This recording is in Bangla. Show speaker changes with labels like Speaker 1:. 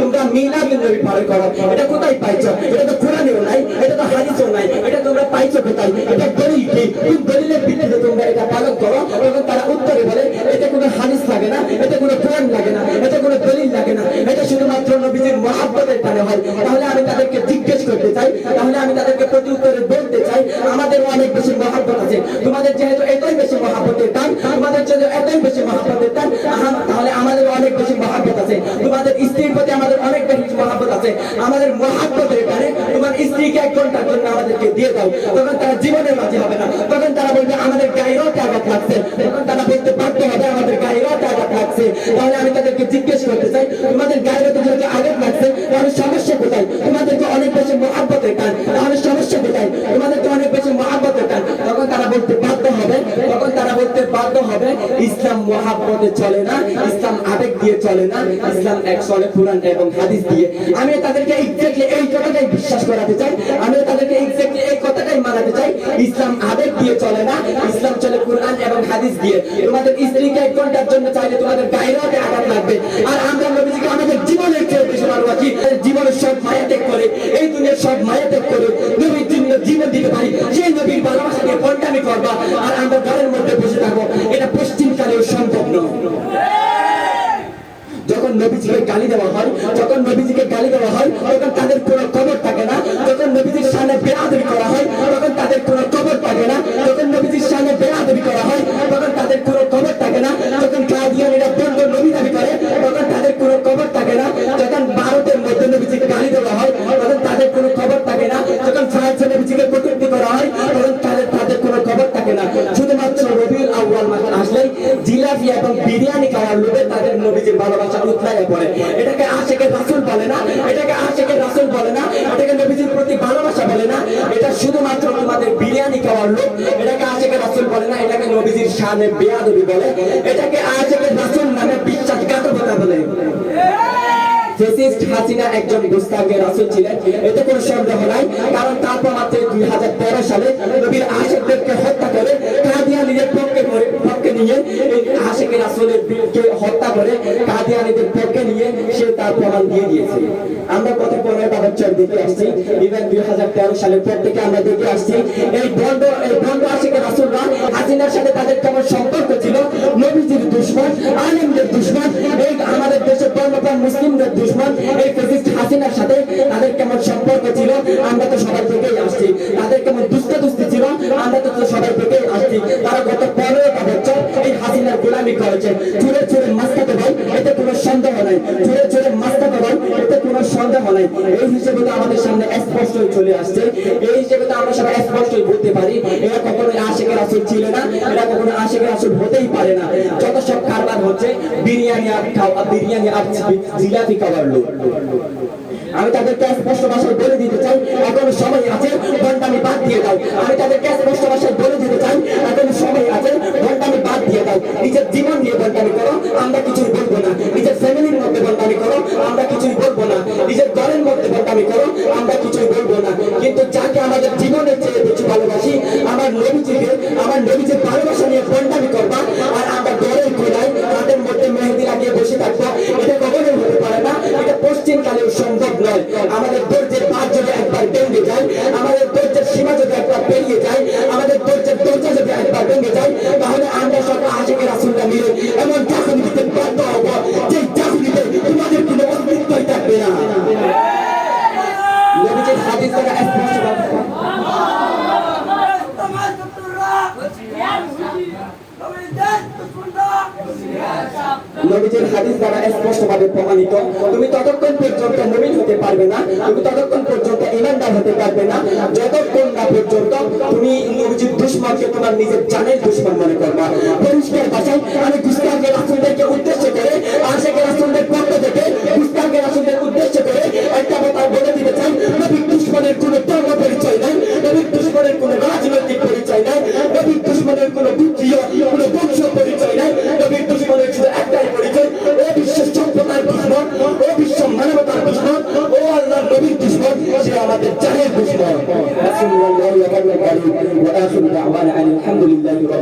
Speaker 1: তোমরা মিলাদুন নবী পালন করো। এটা কোথায় পাইছো? এটা তো কোরআনেও নাই, এটা তো হাদিসেও নাই, এটা তোমরা পাইছো কোথায়? এটা দলিল কি? কোন দলিলের ভিত্তিতে তোমরা এটা পালন করো? তখন তারা উত্তরে বলে, এতে কোনো হাদিস লাগে না, এতে কোনো কোরআন লাগে না, এতে কোনো দলিল লাগে না, এটা শুধুমাত্র নবীজির মহাব্বতের টানে হয়। তাহলে আমি তাদেরকে জিজ্ঞেস করতে চাই, তাহলে আমি তাদেরকে প্রতি উত্তরে বলতে চাই, আমাদের অনেক বেশি মহাব্বত আছে। তোমাদের যেহেতু এতই বেশি মহাব্বতের টান, তোমাদের যেহেতু এতই বেশি মহাব্বতের টান তাহলে আমাদের অনেক বেশি মহাব্বত আছে। তোমাদের আছে, আমাদের মহাব্বতের কারণে তোমার স্ত্রীকে এক ঘণ্টার জন্য আমাদেরকে দিয়ে দাও। তখন তারা জীবনের মাঝে হবে না। তখন তারা বলবে, আমাদের গায়েরও আঘাত লাগছে। তখন তারা বলতে পারতে হবে, আমাদের গায়েরও আঘাত লাগছে। তাহলে আমি তাদেরকে জিজ্ঞেস করতে ইসলাম মহাব্বতে চলে না, ইসলাম আবেগ দিয়ে চলে না, ইসলাম এক চলে কোরআন এবং হাদিস দিয়ে। আমি তাদেরকে এক্স্যাক্টলি এই কথাটাই বিশ্বাস করাতে চাই আমি তাদেরকে এক্স্যাক্টলি এই কথাটাই মানাতে চাই, ইসলাম আবেগ দিয়ে চলে না, ইসলাম চলে কোরআন এবং হাদিস দিয়ে। তোমাদের স্ত্রীকে এক ঘণ্টার জন্য চাইলে তোমাদের গায়েরাতে আঘাত লাগবে। আর আমরা নবীজিকে আমাদের জীবনের চেয়ে বেশি ভালোবাসি। জীবনের সব মায়া ত্যাগ করে, এই দুনিয়ার সব মায়া গালি দেওয়া হয় যখন নবীজিকে গালি দেওয়া হয় তখন তাদের কোনো খবর এটাকে আশেকের রাসূল বলে না, এটাকে আশেকের রাসূল বলে না, এটাকে নবীজির প্রতি ভালোবাসা বলে না। এটা শুধুমাত্র তোমাদের বিরিয়ানি খাওয়ার লোভ এটাকে আশেকের রাসূল বলে না, এটাকে নবীজির শানে বেয়াদবি বলে। এটাকে আশেকের রাসূল নামে বিশ্বাসঘাতকতা বলে। একজন ছিলেন, এতে কোনো সন্দেহ নাই, কারণ তারপর মাত্র দুই হাজার তেরো সালে নবীর হত্যা করে কাদিয়ানিদের পক্ষে করে পক্ষে নিয়ে এই আশেকের রাসূলের কে হত্যা করে কাদিয়ানিদের পক্ষে নিয়ে সে তার প্রমাণ দিয়ে দিয়েছে। আমরা গত পনেরোটা বছর দেখে আসছি। ইভেন দুই হাজার তেরো সালের পর থেকে আমরা দেখে আসছি, এই বন্ধ এই বন্ধ আশেকের রাসূলরা হাসিনার সাথে তাদের কেমন সম্পর্ক ছিল? নবীজির দুশ্মন, আলিমদের দুশ্মন, এই আমাদের দেশের ধর্মপ্রাণ মুসলিমদের দুশ্মন, এই ফেসিস্ট হাসিনার সাথে তাদের কেমন সম্পর্ক ছিল? আমরা তো সবাই থেকেই আসছি। তাদের কেমন দুস্তে দুস্তি ছিল? আমরা তো সবাই থেকেই আসছি। তারা গত পনেরোটা বছর এই হাসিনার গোলামি করেছে। চুরে চুরে মাস্তাতে সন্দেহ নাই। চুরে চুরে মাস্তাতে ভাই এতে কোনো সন্দেহ নাই। এই হিসেবে তো আমাদের সামনে স্পষ্টই চলে আসছে। এই হিসেবে তো আমরা সবাই স্পষ্টই বলতে পারি, এরা কখনো আশেকের আসল ছিল না, এরা কখনো আশেকের আসল হতেই পারে না। যত সব কারবার হচ্ছে, বিরিয়ানি আর খাওয়া বিরিয়ানি আর জিলাপি খাওয়ার লোক। আমি তাদেরকে স্পষ্ট ভাষায় বলে দিতে চাই, এখন সময় আছে বন্টামি বাদ দিয়ে দাও। আমি তাদেরকে স্পষ্ট ভাষায় বলে দিতে চাই, এখন সময় আছে বন্টামি বাদ দিয়ে দাও। নিজের জীবন নিয়ে ভেঙে যায় তাহলে আমরা সকল নবীজির হাদিস দ্বারা স্পষ্টভাবে প্রমাণিত, তুমি ততক্ষণ পর্যন্ত মুমিন হতে পারবে না, তুমি ততক্ষণ পর্যন্ত ইমানদার হতে পারবে না, যতক্ষণ না পর্যন্ত তুমি নবীজির দুশ্মনকে তোমার নিজের জানের দুশ্মন মনে করবা। পরিষ্কার ভাষায়, আমি গুস্তাঙ্গের রাসূলদেরকে উদ্দেশ্য করে আশেকের রাসূলদের পক্ষ থেকে গুস্তাঙ্গের রাসূলদের উদ্দেশ্য করে একটা কথা বলে দিতে চাই। নবীর দুশ্মনের কোনো ধর্ম পরিচয় নাই, নবীর দুশ্মনের কোনো রাজনৈতিক পরিচয় নাই, নবীর দুশ্মনের কোনো বুদ্ধিও